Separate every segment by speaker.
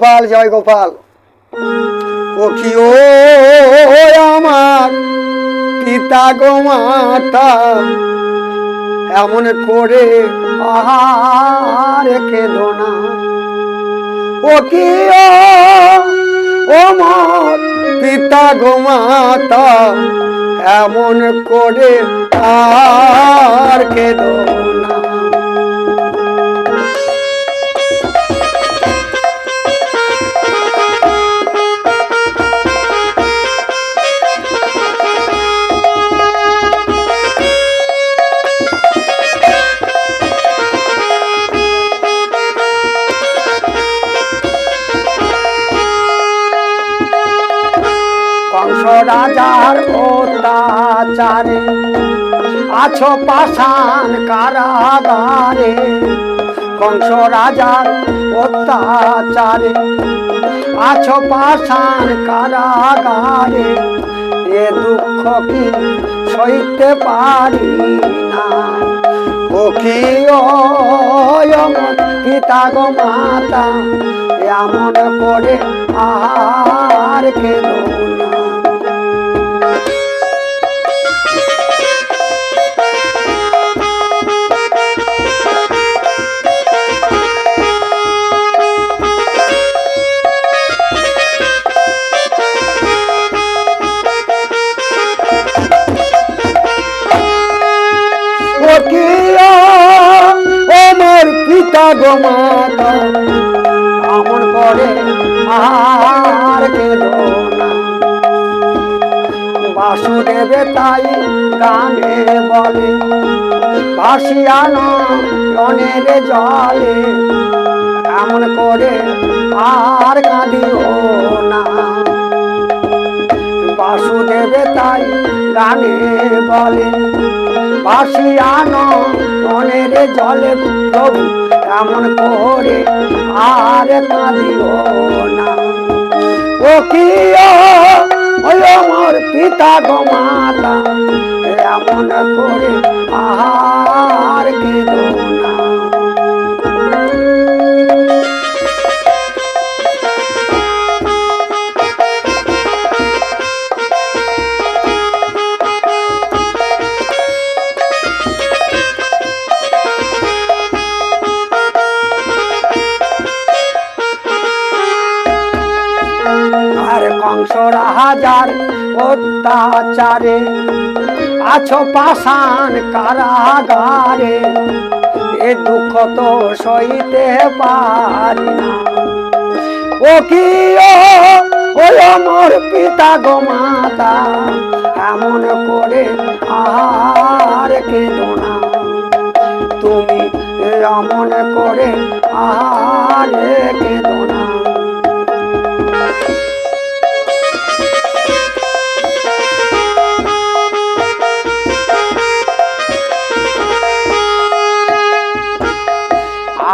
Speaker 1: গোপাল, জয় গোপাল। ও আমার পিতা গো মাতা, এমন করে আহার কেঁদো না। ও কি ও মোর পিতা গো মাতা, এমন করে আর কেঁদো কংস রাজার অত্যাচারে, আছো পাষাণ কারাগারে কংস রাজার অত্যাচারে, আছো পাষাণ কারাগারে, এ দুঃখ কি সইতে পারি না? ও কি পিতা গো মাতা এমন করে আর কেন পিতা গো মাতা, আমন করে আর কেন বাসুদেবে তাই গানে বলে ভাসিয়ানো অনের জলে, এমন করে আর কাঁদিও না। বাসুদেবে তাই গানে বলে ভাসিয়ানো মনের জলে প্রভু, এমন করে আর কাঁদিও না। ও কি ওই আমার পিতা গো মাতা আর কংস রাজার অত্যাচারে, আছো পাষাণ কারাগারে। এ দুঃখ তো সইতে পারি না। ও কি ও আমার পিতা গো মাতা, এমন করে আর কেঁদো না। তুমি এমন করে আর কেঁদো না।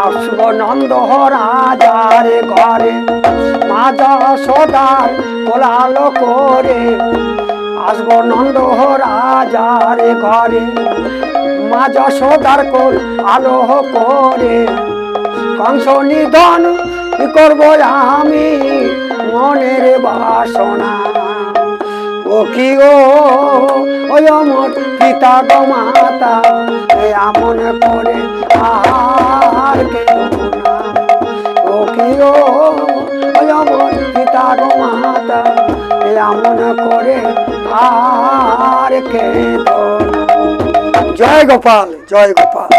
Speaker 1: আসব নন্দ রাজার ঘরে মাজা সদার কোলালো করে। আসব নন্দ রাজার ঘরে মাজা সদার কোল আলো করে। কংস নিধন করব আমি মনের বাসনা। ও কি ও ওই পিতা গো মাতা এমন করে এমন করে আর না। জয় গোপাল জয় গোপাল